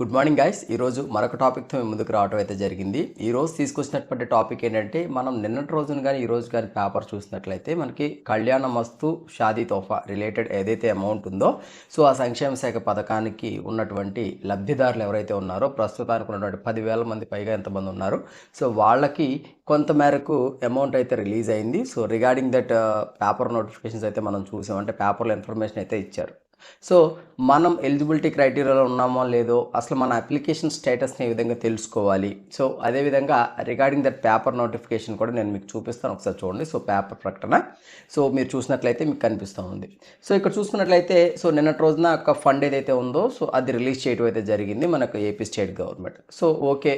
Good morning guys ఈరోజు మరొక టాపిక్తో మేము ముందుకు రావడం అయితే జరిగింది. ఈరోజు తీసుకొచ్చినటువంటి టాపిక్ ఏంటంటే మనం నిన్నటి రోజున కానీ ఈరోజు కానీ పేపర్ చూసినట్లయితే మనకి కళ్యాణ మస్తు షాదీ తోఫా రిలేటెడ్ ఏదైతే అమౌంట్ ఉందో సో ఆ సంక్షేమ శాఖ పథకానికి ఉన్నటువంటి లబ్ధిదారులు ఎవరైతే ఉన్నారో ప్రస్తుతానికి ఉన్నటువంటి పదివేల మంది పైగా ఎంతమంది ఉన్నారు. సో వాళ్ళకి కొంత మేరకు అమౌంట్ అయితే రిలీజ్ అయింది. So regarding that paper notifications అయితే మనం చూసాం. అంటే పేపర్లో ఇన్ఫర్మేషన్ అయితే ఇచ్చారు. సో మనం ఎలిజిబిలిటీ క్రైటీరియాలో ఉన్నామో లేదో అసలు మన అప్లికేషన్ స్టేటస్ని ఏ విధంగా తెలుసుకోవాలి? సో అదేవిధంగా రిగార్డింగ్ దట్ పేపర్ నోటిఫికేషన్ కూడా నేను మీకు చూపిస్తాను. ఒకసారి చూడండి. సో పేపర్ ప్రకటన. సో మీరు చూసినట్లయితే మీకు కనిపిస్తూ ఉంది. సో ఇక్కడ చూసుకున్నట్లయితే సో నిన్నటి రోజున ఒక ఫండ్ ఏదైతే ఉందో సో అది రిలీజ్ చేయడం అయితే జరిగింది మనకు AP state government so okay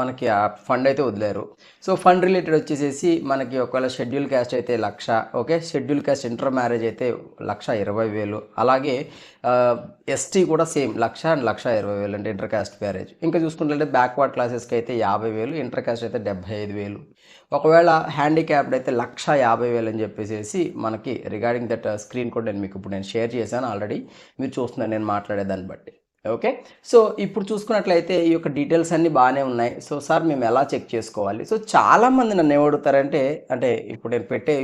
మనకి ఆ ఫండ్ అయితే వదిలేరు. సో ఫండ్ రిలేటెడ్ వచ్చేసేసి మనకి ఒకవేళ షెడ్యూల్ క్యాస్ట్ అయితే లక్ష okay? Schedule caste inter marriage అయితే లక్ష ఇరవై వేలు. అలాగే ఎస్టీ కూడా సేమ్ లక్ష అండ్ లక్ష ఇరవై వేలు అంటే ఇంటర్ కాస్ట్ మ్యారేజ్ ఇంకా చూసుకుంటే బ్యాక్వర్డ్ క్లాసెస్కి అయితే యాభై వేలు ఇంటర్ కాస్ట్ అయితే డెబ్బై ఐదు వేలు. ఒకవేళ హ్యాండిక్యాప్డ్ అయితే లక్ష యాభై వేలు అని చెప్పేసి మనకి రిగార్డింగ్ దట్ స్క్రీన్ కూడా నేను మీకు ఇప్పుడు నేను షేర్ చేశాను ఆల్రెడీ మీరు చూస్తున్నారు నేను మాట్లాడేదాన్ని బట్టి. ఓకే? సో ఇప్పుడు చూసుకున్నట్లయితే ఈ యొక్క డీటెయిల్స్ అన్నీ బాగానే ఉన్నాయి. సో సార్ మేము ఎలా చెక్ చేసుకోవాలి? సో చాలామంది నన్ను ఏమడుగుతారంటే అంటే ఇప్పుడు నేను పెట్టే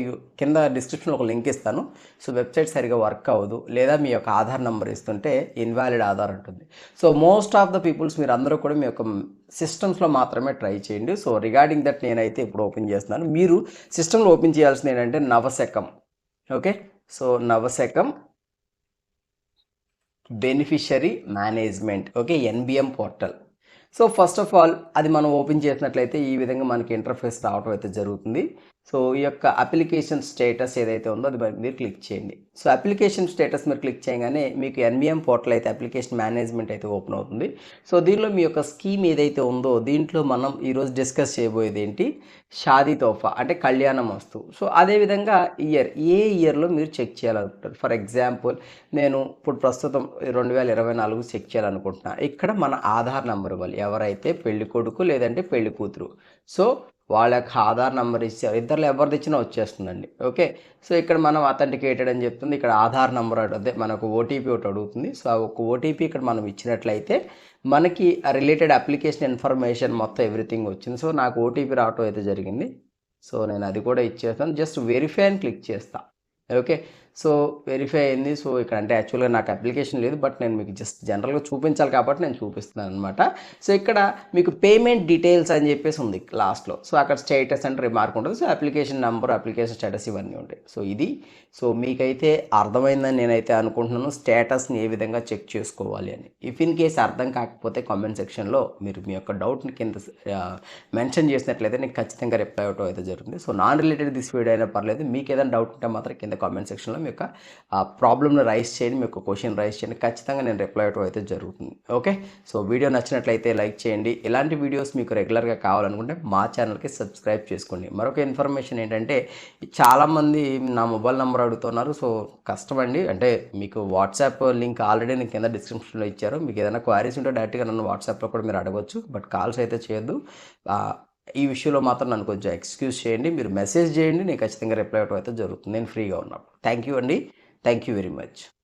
కింద డిస్క్రిప్షన్లో ఒక లింక్ ఇస్తాను. సో వెబ్సైట్ సరిగా వర్క్ అవ్వదు. లేదా మీ యొక్క ఆధార్ నెంబర్ ఇస్తుంటే ఇన్వాలిడ్ ఆధార్ ఉంటుంది. So most of the peoples మీరు అందరూ కూడా మీ యొక్క సిస్టమ్స్లో మాత్రమే ట్రై చేయండి. సో రిగార్డింగ్ దట్ నేనైతే ఇప్పుడు ఓపెన్ చేస్తున్నాను. మీరు సిస్టంలో ఓపెన్ చేయాల్సింది ఏంటంటే Navasakam. Okay? So Navasakam beneficiary management. Okay NBM portal. So first of all అది మనం ఓపెన్ చేసినట్లయితే ఈ విధంగా మనకి ఇంటర్ఫేస్ రావడం అయితే జరుగుతుంది. సో ఈ యొక్క అప్లికేషన్ స్టేటస్ ఏదైతే ఉందో అది మీరు క్లిక్ చేయండి. సో అప్లికేషన్ స్టేటస్ మీరు క్లిక్ చేయగానే మీకు ఎన్బిఎం పోర్టల్ అయితే అప్లికేషన్ మేనేజ్మెంట్ అయితే ఓపెన్ అవుతుంది. సో దీనిలో మీ యొక్క స్కీమ్ ఏదైతే ఉందో దీంట్లో మనం ఈరోజు డిస్కస్ చేయబోయేది ఏంటి? షాదీ తోఫా అంటే కళ్యాణం వస్తు సో అదేవిధంగా ఇయర్ ఏ ఇయర్లో మీరు చెక్ చేయాలనుకుంటారు ఫర్ ఎగ్జాంపుల్ నేను ఇప్పుడు ప్రస్తుతం రెండు వేల ఇరవై నాలుగు చెక్ చేయాలనుకుంటున్నాను ఇక్కడ మన ఆధార్ నెంబర్ ఇవ్వాలి. ఎవరైతే పెళ్ళి కొడుకు లేదంటే పెళ్ళి కూతురు. సో వాళ్ళ యొక్క ఆధార్ నెంబర్ ఇచ్చారు ఇద్దరు ఎవరిది ఇచ్చినా వచ్చేస్తుందండి. ఓకే? సో ఇక్కడ మనం అథెంటికేటెడ్ అని చెప్తుంది. ఇక్కడ ఆధార్ నెంబర్ అదే మనకు ఓటీపీ ఒకటి అడుగుతుంది. సో ఆ ఒక ఓటీపీ ఇక్కడ మనం ఇచ్చినట్లయితే మనకి రిలేటెడ్ అప్లికేషన్ ఇన్ఫర్మేషన్ మొత్తం ఎవ్రీథింగ్ వచ్చింది. సో నాకు ఓటీపీ రావటం అయితే జరిగింది. సో నేను అది కూడా ఇచ్చేస్తాను. జస్ట్ వెరిఫై అని క్లిక్ చేస్తాను ఓకే? సో వెరిఫై అయింది. సో ఇక్కడ అంటే యాక్చువల్గా నాకు అప్లికేషన్ లేదు. బట్ నేను మీకు జస్ట్ జనరల్గా చూపించాలి కాబట్టి నేను చూపిస్తున్నాను అనమాట సో ఇక్కడ మీకు పేమెంట్ డీటెయిల్స్ అని చెప్పేసి ఉంది లాస్ట్లో సో అక్కడ స్టేటస్ అంటే రిమార్క్ ఉంటుంది. So application number application status ఇవన్నీ ఉంటాయి. సో ఇది. సో మీకైతే అర్థమైందని నేనైతే అనుకుంటున్నాను. స్టేటస్ని ఏ విధంగా చెక్ చేసుకోవాలి అని. ఇఫ్ ఇన్ కేస్ అర్థం కాకపోతే కామెంట్ సెక్షన్లో మీరు మీ యొక్క డౌట్ని కింద మెన్షన్ చేసినట్లయితే నేను ఖచ్చితంగా రిప్లై అవటం అయితే జరుగుతుంది. So non related this video అయినా పర్లేదు. మీకు ఏదైనా డౌట్ ఉంటే మాత్రం కింద కామెంట్ సెక్షన్లో మీ యొక్క ప్రాబ్లమ్ను రైస్ చేయండి మీ యొక్క క్వశ్చన్ రైస్ చేయండి. ఖచ్చితంగా నేను రిప్లై అవ్వడం అయితే జరుగుతుంది. ఓకే సో వీడియో నచ్చినట్లయితే లైక్ చేయండి. ఇలాంటి వీడియోస్ మీకు రెగ్యులర్గా కావాలనుకుంటే మా ఛానల్కి సబ్స్క్రైబ్ చేసుకోండి. మరొక ఇన్ఫర్మేషన్ ఏంటంటే చాలామంది నా మొబైల్ నెంబర్ అడుగుతున్నారు. సో కష్టం అండి. అంటే మీకు వాట్సాప్ లింక్ ఆల్రెడీ నేను కింద డిస్క్రిప్షన్లో ఇచ్చారు. మీకు ఏదైనా క్వారీస్ ఉంటే డైరెక్ట్గా నన్ను వాట్సాప్లో కూడా మీరు అడగవచ్చు బట్ కాల్స్ అయితే చేయొద్దు. ఈ విషయంలో మాత్రం నన్ను కొంచెం ఎక్స్క్యూజ్ చేయండి. మీరు మెసేజ్ చేయండి. నేను ఖచ్చితంగా రిప్లై అవ్వడం అయితే జరుగుతుంది. నేను ఫ్రీగా ఉన్నప్పుడు. థ్యాంక్ యూ అండి. Thank you very much